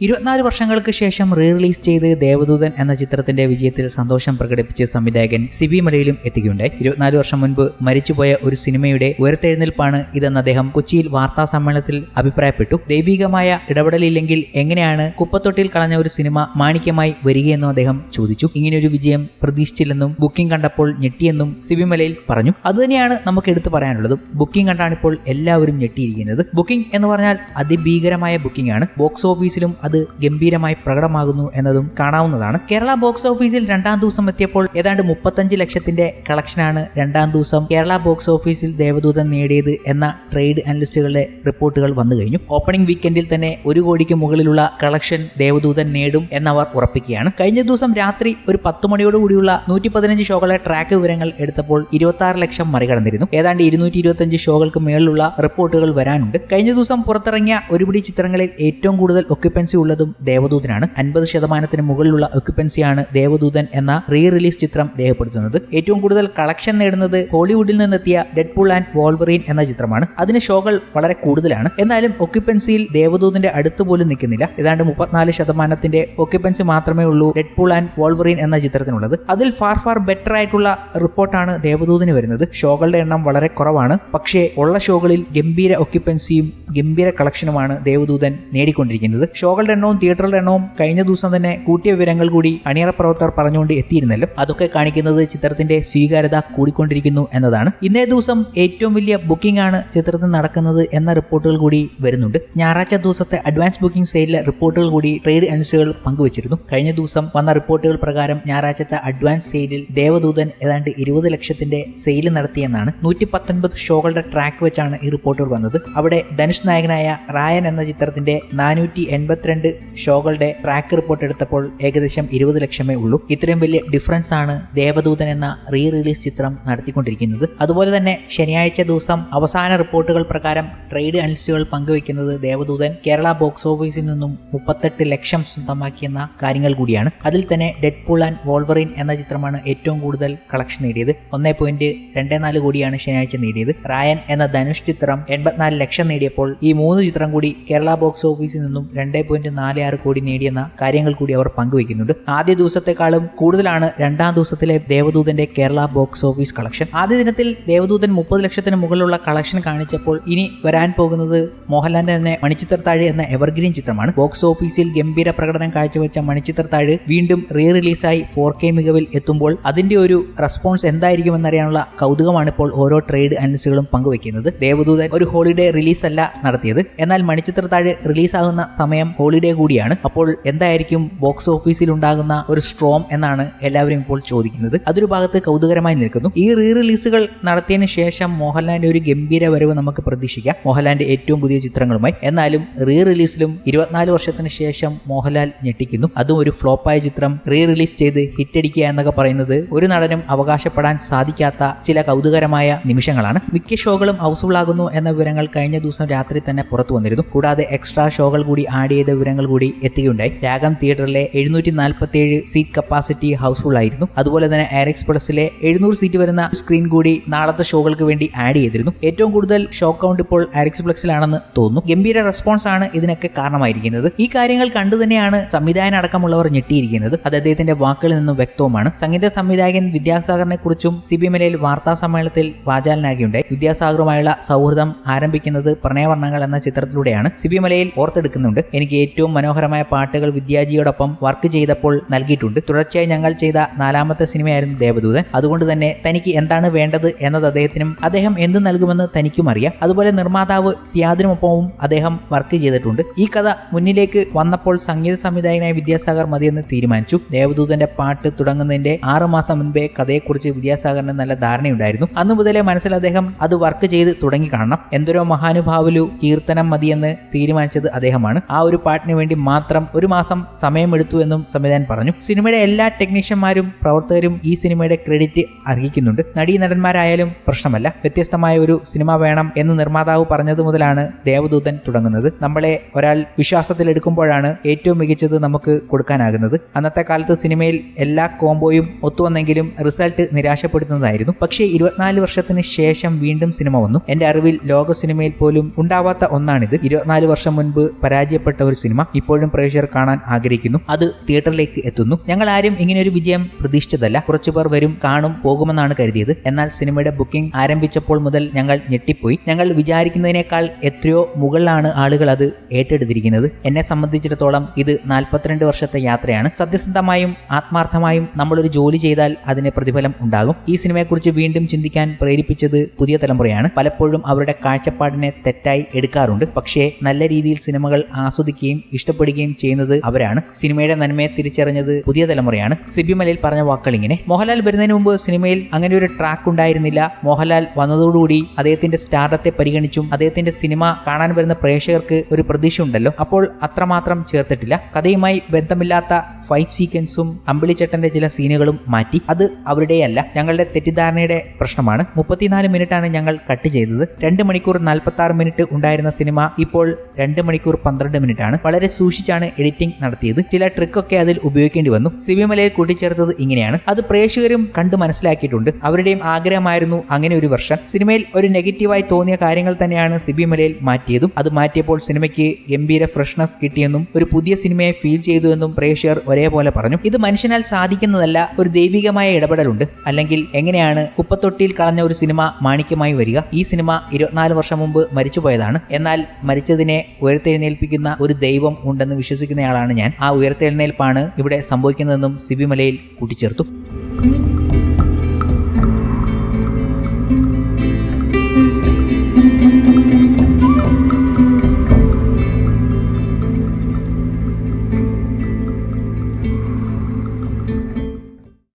ഇരുപത്തിനാല് വർഷങ്ങൾക്ക് ശേഷം റീ റിലീസ് ചെയ്ത് ദേവദൂതൻ എന്ന ചിത്രത്തിന്റെ വിജയത്തിൽ സന്തോഷം പ്രകടിപ്പിച്ച് സംവിധായകൻ സിബി മലയിലും എത്തുകയുണ്ടായി ഇരുപത്തിനാല് വർഷം മുൻപ് മരിച്ചുപോയ ഒരു സിനിമയുടെ ഉയർത്തെഴുന്നേൽപ്പാണ് ഇതെന്ന് അദ്ദേഹം കൊച്ചിയിൽ വാർത്താ സമ്മേളനത്തിൽ അഭിപ്രായപ്പെട്ടു. ദൈവികമായ ഇടപെടലില്ലെങ്കിൽ എങ്ങനെയാണ് കുപ്പത്തൊട്ടിൽ കളഞ്ഞ ഒരു സിനിമ മാണിക്യമായി വരികയെന്നും അദ്ദേഹം ചോദിച്ചു. ഇങ്ങനെയൊരു വിജയം പ്രതീക്ഷിച്ചില്ലെന്നും ബുക്കിംഗ് കണ്ടപ്പോൾ ഞെട്ടിയെന്നും സിബി മലയിൽ പറഞ്ഞു. അതുതന്നെയാണ് നമുക്ക് എടുത്തു പറയാനുള്ളത്. ബുക്കിംഗ് കണ്ടാണ് ഇപ്പോൾ എല്ലാവരും ഞെട്ടിയിരിക്കുന്നത്. ബുക്കിംഗ് എന്ന് പറഞ്ഞാൽ അതിഭീകരമായ ബുക്കിംഗ് ആണ്. ബോക്സ് ഓഫീസിലും അത് ഗംഭീരമായി പ്രകടമാകുന്നു എന്നതും കാണാവുന്നതാണ്. കേരള ബോക്സ് ഓഫീസിൽ രണ്ടാം ദിവസം എത്തിയപ്പോൾ ഏതാണ്ട് മുപ്പത്തഞ്ച് ലക്ഷത്തിന്റെ കളക്ഷനാണ് രണ്ടാം ദിവസം കേരള ബോക്സ് ഓഫീസിൽ ദേവദൂതൻ നേടിയത് എന്ന ട്രേഡ് അനലിസ്റ്റുകളുടെ റിപ്പോർട്ടുകൾ വന്നു കഴിഞ്ഞു. ഓപ്പണിംഗ് വീക്കെൻഡിൽ തന്നെ ഒരു കോടിക്ക് മുകളിലുള്ള കളക്ഷൻ ദേവദൂതൻ നേടും എന്നവർ ഉറപ്പിക്കുകയാണ്. കഴിഞ്ഞ ദിവസം രാത്രി ഒരു പത്ത് മണിയോടുകൂടിയുള്ള നൂറ്റി പതിനഞ്ച് ഷോകളെ ട്രാക്ക് വിവരങ്ങൾ എടുത്തപ്പോൾ ഇരുപത്തി ആറ് ലക്ഷം മറികടന്നിരുന്നു. ഏതാണ്ട് ഇരുന്നൂറ്റി ഇരുപത്തഞ്ച് ഷോകൾക്ക് മേളിലുള്ള റിപ്പോർട്ടുകൾ വരാനുണ്ട്. കഴിഞ്ഞ ദിവസം പുറത്തിറങ്ങിയ ഒരുപിടി ചിത്രങ്ങളിൽ ഏറ്റവും കൂടുതൽ ഒക്യുപ്പൻസി ഉള്ളതും ദേവദൂതനാണ്. അൻപത് ശതമാനത്തിന് മുകളിലുള്ള ഒക്യുപ്പൻസിയാണ് ദേവദൂതൻ എന്ന റീ റിലീസ് ചിത്രം രേഖപ്പെടുത്തുന്നത്. ഏറ്റവും കൂടുതൽ കളക്ഷൻ നേടുന്നത് ഹോളിവുഡിൽ നിന്നെത്തിയ ഡെഡ് പുൾ ആൻഡ് വോൾവറീൻ എന്ന ചിത്രമാണ്. അതിന് ഷോകൾ വളരെ കൂടുതലാണ്. എന്നാലും ഒക്യുപ്പൻസിയിൽ ദേവദൂതന്റെ അടുത്ത് പോലും നിൽക്കുന്നില്ല. ഏതാണ്ട് മുപ്പത്തിനാല് ശതമാനത്തിന്റെ ഒക്യുപ്പൻസി മാത്രമേ ഉള്ളൂ ഡെഡ് പുൾ ആൻഡ് വോൾവറീൻ എന്ന ചിത്രത്തിനുള്ളത്. അതിൽ ഫാർ ഫാർ ബെറ്റർ ആയിട്ടുള്ള റിപ്പോർട്ടാണ് ദേവദൂതന് വരുന്നത്. ഷോകളുടെ എണ്ണം വളരെ കുറവാണ്. പക്ഷേ ഉള്ള ഷോകളിൽ ഗംഭീര ഒക്യുപ്പൻസിയും ഗംഭീര കളക്ഷനുമാണ് ദേവദൂതൻ നേടിക്കൊണ്ടിരിക്കുന്നത്. ഷോകളുടെ എണ്ണവും തിയേറ്ററുകളുടെ എണ്ണവും കഴിഞ്ഞ ദിവസം തന്നെ കൂട്ടിയ വിവരങ്ങൾ കൂടി അണിയറ പ്രവർത്തകർ പറഞ്ഞുകൊണ്ട് എത്തിയിരുന്നല്ലോ. അതൊക്കെ കാണിക്കുന്നത് ചിത്രത്തിന്റെ സ്വീകാര്യത കൂടിക്കൊണ്ടിരിക്കുന്നു എന്നതാണ്. ഇന്നേ ദിവസം ഏറ്റവും വലിയ ബുക്കിംഗ് ആണ് ചിത്രത്തിൽ നടക്കുന്നത് എന്ന റിപ്പോർട്ടുകൾ കൂടി വരുന്നുണ്ട്. ഞായറാഴ്ച ദിവസത്തെ അഡ്വാൻസ് ബുക്കിംഗ് സെയിലിലെ റിപ്പോർട്ടുകൾ കൂടി ട്രേഡ് അനലിസ്റ്റുകൾ പങ്കുവച്ചിരുന്നു. കഴിഞ്ഞ ദിവസം വന്ന റിപ്പോർട്ടുകൾ പ്രകാരം ഞായറാഴ്ചത്തെ അഡ്വാൻസ് സെയിലിൽ ദേവദൂതൻ ഏതാണ്ട് ഇരുപത് ലക്ഷത്തിന്റെ സെയിൽ നടത്തിയെന്നാണ് നൂറ്റി പത്തൊൻപത് ഷോകളുടെ ട്രാക്ക് വെച്ചാണ് ഈ റിപ്പോർട്ടുകൾ വന്നത്. അവിടെ ധനുഷ് നായകനായ റായൻ എന്ന ചിത്രത്തിന്റെ നാനൂറ്റി എൺപത്തിരണ്ട് ഷോകളുടെ ട്രാക്ക് റിപ്പോർട്ട് എടുത്തപ്പോൾ ഏകദേശം ഇരുപത് ലക്ഷമേ ഉള്ളൂ. ഇത്രയും വലിയ ഡിഫറൻസ് ആണ് ദേവദൂതൻ എന്ന റീ റിലീസ് ചിത്രം നടത്തിക്കൊണ്ടിരിക്കുന്നത്. അതുപോലെ തന്നെ ശനിയാഴ്ച ദിവസം അവസാന റിപ്പോർട്ടുകൾ പ്രകാരം ട്രേഡ് അനലിസ്റ്റുകൾ പങ്കുവയ്ക്കുന്നത് ദേവദൂതൻ കേരള ബോക്സ് ഓഫീസിൽ നിന്നും മുപ്പത്തെട്ട് ലക്ഷം സ്വന്തമാക്കിയെന്ന കാര്യങ്ങൾ കൂടിയാണ്. അതിൽ തന്നെ ഡെഡ് പൂൾ ആൻഡ് വോൾവറിൻ എന്ന ചിത്രമാണ് ഏറ്റവും കൂടുതൽ കളക്ഷൻ നേടിയത്. ഒന്നേ പോയിന്റ് രണ്ടേ നാല് കോടിയാണ് ശനിയാഴ്ച നേടിയത്. റായൻ എന്ന ധനുഷ് ചിത്രം എൺപത്തിനാല് ലക്ഷം നേടിയപ്പോൾ ഈ മൂന്ന് ചിത്രം കൂടി കേരള ബോക്സ് ഓഫീസിൽ നിന്നും രണ്ടേ പോയിന്റ് നാല് ആറ് കോടി നേടിയെന്ന കാര്യങ്ങൾ കൂടി അവർ പങ്കുവയ്ക്കുന്നുണ്ട്. ആദ്യ ദിവസത്തെക്കാളും കൂടുതലാണ് രണ്ടാം ദിവസത്തിലെ ദേവദൂതന്റെ കേരള ബോക്സ് ഓഫീസ് കളക്ഷൻ. ആദ്യ ദിനത്തിൽ ദേവദൂതൻ മുപ്പത് ലക്ഷത്തിന് മുകളിലുള്ള കളക്ഷൻ കാണിച്ചപ്പോൾ ഇനി വരാൻ പോകുന്നത് മോഹൻലാലിന്റെ തന്നെ മണിച്ചിത്രത്താഴ് എന്ന എവർഗ്രീൻ ചിത്രമാണ്. ബോക്സ് ഓഫീസിൽ ഗംഭീര പ്രകടനം കാഴ്ചവെച്ച മണിച്ചിത്രത്താഴ് വീണ്ടും റീ റിലീസായി ഫോർ കെ മികവിൽ എത്തുമ്പോൾ അതിന്റെ ഒരു റെസ്പോൺസ് എന്തായിരിക്കും എന്നറിയാനുള്ള കൗതുകമാണ് ഇപ്പോൾ ഓരോ ട്രേഡ് അനലിസ്റ്റുകളും പങ്കുവയ്ക്കുന്നത്. ദേവദൂതൻ ഒരു ഹോളിഡേ റിലീസ് അല്ല നടത്തിയത്. എന്നാൽ മണിച്ചിത്രത്താഴ് റിലീസാകുന്ന സമയം ഹോളിഡേ കൂടിയാണ്. അപ്പോൾ എന്തായിരിക്കും ബോക്സ് ഓഫീസിൽ ഉണ്ടാകുന്ന ഒരു സ്ട്രോം എന്നാണ് എല്ലാവരും ഇപ്പോൾ ചോദിക്കുന്നത്. അതൊരു ഭാഗത്ത് കൗതുകരമായി നിൽക്കുന്നു. ഈ റീ റിലീസുകൾ നടത്തിയതിനു ശേഷം മോഹൻലാലിന്റെ ഒരു ഗംഭീര വരവ് നമുക്ക് പ്രതീക്ഷിക്കാം. മോഹൻലാലിന്റെ ഏറ്റവും പുതിയ ചിത്രങ്ങളുമായി. എന്നാലും റീ റിലീസിലും ഇരുപത്തിനാല് വർഷത്തിന് ശേഷം മോഹൻലാൽ ഞെട്ടിക്കുന്നു. അതും ഒരു ഫ്ലോപ്പായ ചിത്രം. റീ റിലീസ് ചെയ്ത് ഹിറ്റടിക്കുക എന്നൊക്കെ പറയുന്നത് ഒരു നടനും അവകാശപ്പെടാൻ സാധിക്കാത്ത ചില കൗതുകരമായ നിമിഷങ്ങളാണ്. മിക്ക ഷോകളും ഹൗസ്ഫുൾ ആകുന്നു എന്ന വിവരങ്ങൾ കഴിഞ്ഞ ദിവസം രാത്രി തന്നെ പുറത്തു വന്നിരുന്നു. കൂടാതെ എക്സ്ട്രാ ഷോകൾ കൂടി ആഡ് ചെയ്ത വിവരങ്ങൾ കൂടി എത്തുകയുണ്ടായി രാഗം തിയേറ്ററിലെ എഴുന്നൂറ്റി നാൽപ്പത്തി ഏഴ് സീറ്റ് കപ്പാസിറ്റി ഹൗസ്ഫുൾ ആയിരുന്നു. അതുപോലെ തന്നെ എയർ എക്സ്പ്രസിലെ എഴുന്നൂറ് സീറ്റ് വരുന്ന സ്ക്രീൻ കൂടി നാളത്തെ ഷോകൾക്ക് വേണ്ടി ആഡ് ചെയ്തിരുന്നു. ഏറ്റവും കൂടുതൽ ഷോ കൗണ്ട് ഇപ്പോൾ എയർ എക്സ്പ്ലക്സിലാണെന്ന് തോന്നുന്നു. ഗംഭീര റെസ്പോൺസ് ആണ് ഇതിനൊക്കെ കാരണമായിരിക്കുന്നത്. ഈ കാര്യങ്ങൾ കണ്ടു തന്നെയാണ് സംവിധായകൻ അടക്കമുള്ളവർ ഞെട്ടിയിരിക്കുന്നത്. അത് അദ്ദേഹത്തിന്റെ വാക്കുകളിൽ നിന്നും വ്യക്തവുമാണ്. സംഗീത സംവിധായകൻ വിദ്യാസാഗറിനെ കുറിച്ചും സി ബി എൽ വാർത്താ സമ്മേളനത്തിൽ വാചാലനാകിയുണ്ടായി വിദ്യാസാഗറുമായുള്ള സൗഹൃദം ആരംഭിക്കുന്നത് പ്രണയവർണങ്ങൾ എന്ന ചിത്രത്തിലൂടെയാണ് സി ബി മലയിൽ ഓർത്തെടുക്കുന്നുണ്ട്. എനിക്ക് ഏറ്റവും മനോഹരമായ പാട്ടുകൾ വിദ്യാജിയോടൊപ്പം വർക്ക് ചെയ്തപ്പോൾ നൽകിയിട്ടുണ്ട്. തുടർച്ചയായി ഞങ്ങൾ ചെയ്ത നാലാമത്തെ സിനിമയായിരുന്നു ദേവദൂതൻ. അതുകൊണ്ട് തന്നെ തനിക്ക് എന്താണ് വേണ്ടത് എന്നത് അദ്ദേഹത്തിനും അദ്ദേഹം എന്ത് നൽകുമെന്ന് തനിക്കും അറിയാം. അതുപോലെ നിർമ്മാതാവ് സിയാദിനുമൊപ്പവും അദ്ദേഹം വർക്ക് ചെയ്തിട്ടുണ്ട്. ഈ കഥ മുന്നിലേക്ക് വന്നപ്പോൾ സംഗീത സംവിധായകനായ വിദ്യാസാഗർ മതിയെന്ന് തീരുമാനിച്ചു. ദേവദൂതന്റെ പാട്ട് തുടങ്ങുന്നതിന്റെ ആറുമാസം മുൻപേ കഥയെക്കുറിച്ച് വിദ്യാസാഗറിന് നല്ല ധാരണയുണ്ടായിരുന്നു. അന്നു മുതലേ മനസ്സിൽ അദ്ദേഹം അത് വർക്ക് ചെയ്ത് തുടങ്ങി കാണണം. എന്തൊരു മഹാനുഭാവലു കീർത്തനം മതിയെന്ന് തീരുമാനിച്ചത് അദ്ദേഹമാണ്. ആ ഒരു പാട്ടിന് വേണ്ടി മാത്രം ഒരു മാസം സമയമെടുത്തു എന്നും സംവിധായകൻ പറഞ്ഞു. സിനിമയുടെ എല്ലാ ടെക്നീഷ്യന്മാരും പ്രവർത്തകരും ഈ സിനിമയുടെ ക്രെഡിറ്റ് അർഹിക്കുന്നുണ്ട്. നടീ നടന്മാരായാലും പ്രശ്നമല്ല. വ്യത്യസ്തമായ ഒരു സിനിമ വേണം എന്ന് നിർമ്മാതാവ് പറഞ്ഞതു മുതലാണ് ദേവദൂതൻ തുടങ്ങുന്നത്. നമ്മളെ ഒരാൾ വിശ്വാസത്തിൽ എടുക്കുമ്പോഴാണ് ഏറ്റവും മികച്ചത് നമുക്ക് കൊടുക്കാനാകുന്നത്. അന്നത്തെ കാലത്ത് സിനിമയിൽ എല്ലാ കോംബോയും ഒത്തുവന്നെങ്കിലും റിസൾട്ട് നിരാശപ്പെടുത്തുന്നതായിരുന്നു. പക്ഷേ ഇരുപത്തിനാല് വർഷത്തിന് ശേഷം വീണ്ടും സിനിമ വന്നു. എന്റെ അറിവിൽ ലോക സിനിമയിൽ പോലും ഉണ്ടാവാത്ത ഒന്നാണിത്. ഇരുപത്തിനാല് വർഷം മുൻപ് പരാജയപ്പെട്ട ഒരു സിനിമ ഇപ്പോഴും പ്രേക്ഷകർ കാണാൻ ആഗ്രഹിക്കുന്നു. അത് തിയേറ്ററിലേക്ക് എത്തുന്നു. ഞങ്ങൾ ആരും ഇങ്ങനെ ഒരു വിജയം പ്രതീക്ഷിച്ചതല്ല. കുറച്ചുപേർ വരും കാണും പോകുമെന്നാണ് കരുതിയത്. എന്നാൽ സിനിമയുടെ ബുക്കിംഗ് ആരംഭിച്ചപ്പോൾ മുതൽ ഞങ്ങൾ ഞെട്ടിപ്പോയി. ഞങ്ങൾ വിചാരിക്കുന്നതിനേക്കാൾ എത്രയോ മുകളിലാണ് ആളുകൾ അത് ഏറ്റെടുത്തിരിക്കുന്നത്. എന്നെ സംബന്ധിച്ചിടത്തോളം ഇത് നാൽപ്പത്തിരണ്ട് വർഷത്തെ യാത്രയാണ്. സത്യസന്ധമായും ആത്മാർത്ഥമായും നമ്മളൊരു ജോലി ചെയ്താൽ അതിന് പ്രതിഫലം ഉണ്ടാകും. ഈ സിനിമയെക്കുറിച്ച് വീണ്ടും ചിന്തിക്കാൻ പ്രേരിപ്പിച്ചത് പുതിയ തലമുറയാണ്. പലപ്പോഴും അവരുടെ കാഴ്ചപ്പാടിനെ തെറ്റായി എടുക്കാറുണ്ട്. പക്ഷേ നല്ല രീതിയിൽ സിനിമകൾ ആസ്വദിക്കുകയും ഇഷ്ടപ്പെടുകയും ചെയ്യുന്നത് അവരാണ്. സിനിമയുടെ നന്മയെ തിരിച്ചറിഞ്ഞത് പുതിയ തലമുറയാണ്. സിബി മലയിൽ പറഞ്ഞ വാക്കുകൾ ഇങ്ങനെ. മോഹൻലാൽ വരുന്നതിന് മുമ്പ് സിനിമയിൽ അങ്ങനെ ഒരു ട്രാക്ക് ഉണ്ടായിരുന്നില്ല. മോഹൻലാൽ വന്നതോടുകൂടി അദ്ദേഹത്തിന്റെ സ്റ്റാർഡത്തെ പരിഗണിച്ചും അദ്ദേഹത്തിന്റെ സിനിമ കാണാൻ വരുന്ന പ്രേക്ഷകർക്ക് ഒരു പ്രതീക്ഷ ഉണ്ടല്ലോ അപ്പോൾ അത്രമാത്രം ചേർത്തിട്ടില്ല. കഥയുമായി ബന്ധമില്ലാത്ത ഫൈറ്റ് സീക്വൻസും അമ്പിളിച്ചേട്ടന്റെ ചില സീനുകളും മാറ്റി. അത് അവരുടെയല്ല ഞങ്ങളുടെ തെറ്റിദ്ധാരണയുടെ പ്രശ്നമാണ്. മുപ്പത്തിനാല് മിനിറ്റാണ് ഞങ്ങൾ കട്ട് ചെയ്തത്. രണ്ട് മണിക്കൂർ നാൽപ്പത്തി ആറ് മിനിറ്റ് ഉണ്ടായിരുന്ന സിനിമ ഇപ്പോൾ രണ്ട് മണിക്കൂർ പന്ത്രണ്ട് മിനിറ്റ് ആണ് വളരെ സൂക്ഷിച്ചാണ് എഡിറ്റിംഗ് നടത്തിയത്. ചില ട്രിക്കൊക്കെ അതിൽ ഉപയോഗിക്കേണ്ടി വന്നു. സിവിമലയിൽ കൂട്ടിച്ചേർത്തത് ഇങ്ങനെയാണ്. അത് പ്രേക്ഷകരും കണ്ടു മനസ്സിലാക്കിയിട്ടുണ്ട്. അവരുടെയും ആഗ്രഹമായിരുന്നു അങ്ങനെ ഒരു വർഷം. സിനിമയിൽ ഒരു നെഗറ്റീവായി തോന്നിയ കാര്യങ്ങൾ തന്നെയാണ് സിബിമലയിൽ മാറ്റിയതും. അത് മാറ്റിയപ്പോൾ സിനിമയ്ക്ക് ഗംഭീര ഫ്രഷ്നസ് കിട്ടിയെന്നും ഒരു പുതിയ സിനിമയെ ഫീൽ ചെയ്തുവെന്നും പ്രേക്ഷകർ ഒരേപോലെ പറഞ്ഞു ഇത് മനുഷ്യനാൽ സാധിക്കുന്നതല്ല ഒരു ദൈവികമായ ഇടപെടലുണ്ട്. അല്ലെങ്കിൽ എങ്ങനെയാണ് കുപ്പത്തൊട്ടിയിൽ കളഞ്ഞ ഒരു സിനിമ മാണിക്യമായി വരിക? ഈ സിനിമ ഇരുപത്തിനാല് വർഷം മുമ്പ് മരിച്ചുപോയതാണ്. എന്നാൽ മരിച്ചതിനെ ഉയർത്തെഴുന്നേൽപ്പിക്കുന്ന ഒരു ദൈവം ഉണ്ടെന്ന് വിശ്വസിക്കുന്നയാളാണ് ഞാൻ. ആ ഉയർത്തെഴുന്നേൽപ്പാണ് ഇവിടെ സംഭവിക്കുന്നതെന്നും സിബിമലയിൽ കൂട്ടിച്ചേർത്തു.